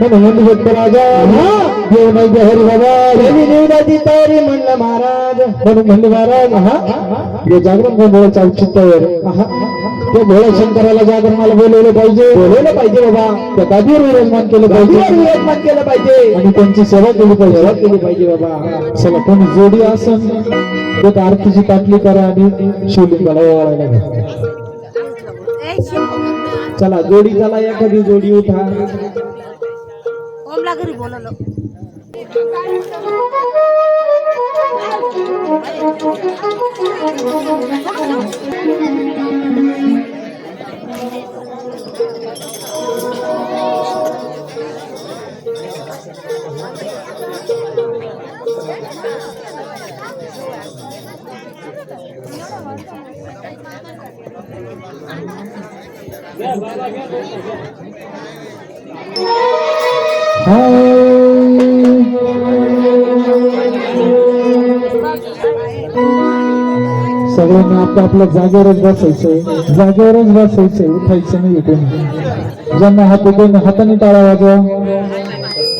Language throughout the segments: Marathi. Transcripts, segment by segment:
म्हणून भक्त राजा. देव नाही हरी बाबा देवदाची तयारी म्हणलं महाराज. म्हणून म्हणले महाराज हा? हे जागरण गोंधळाचं औचित्य आहे. ते भोळ्या शंकराला जागरणाला बोलवलं पाहिजे. बोलवलं पाहिजे बाबा. त्या गादीवर विराजमान केलं पाहिजे. विराजमान केलं पाहिजे. आणि त्यांची सेवा केली पाहिजे. सेवा केली पाहिजे बाबा. चला कोणी जोडी असन तर आरतीची ताटली करा आणि शिवलिंगाला ओवाळायला चला जोडी चला एखादी जोडी उठा. ओमला घरी बोलवलं सगळ्यांनी आपलं आपल्या जागेवरच बसायचंय. जागेवरच बसायचंय. उठायचं नाही इकडून. ज्यांना हात कोणी हाताने टाळा वाजवा.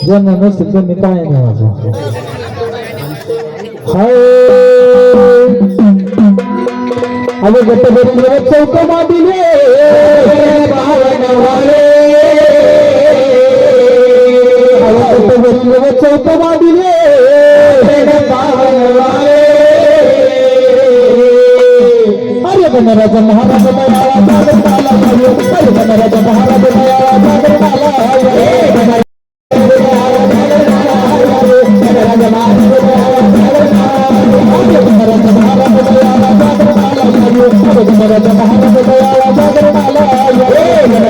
ज्यांना नसतं त्यांनी टाळ्याने वाजवा. हाय! अरे गट बसले चौक मादिले I'm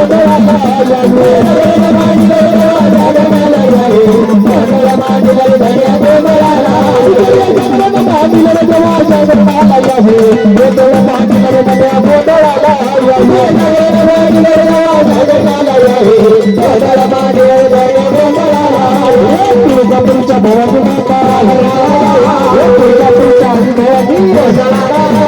Oh, my God.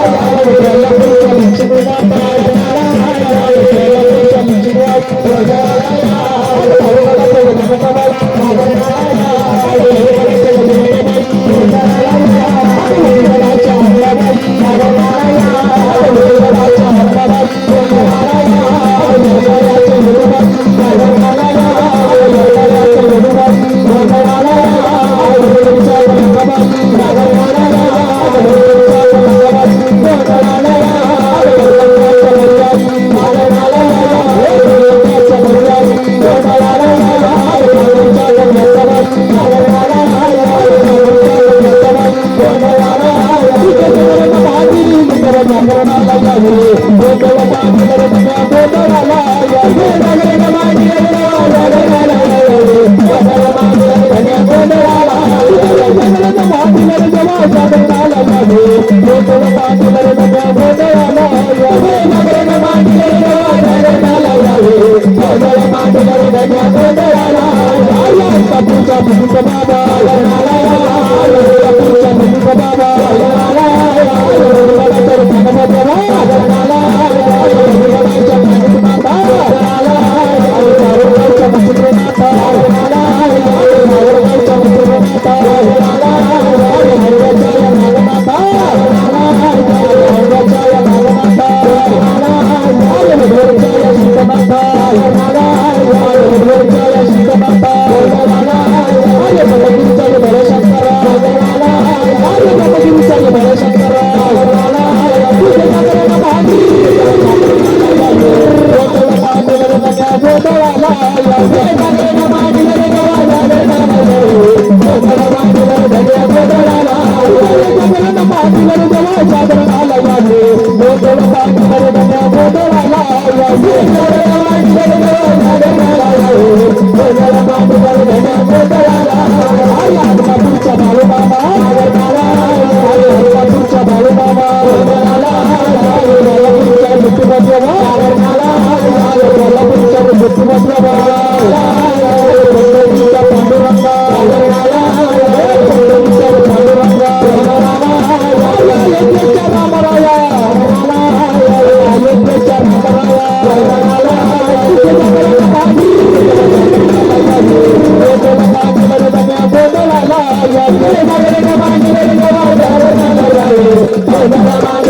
I'm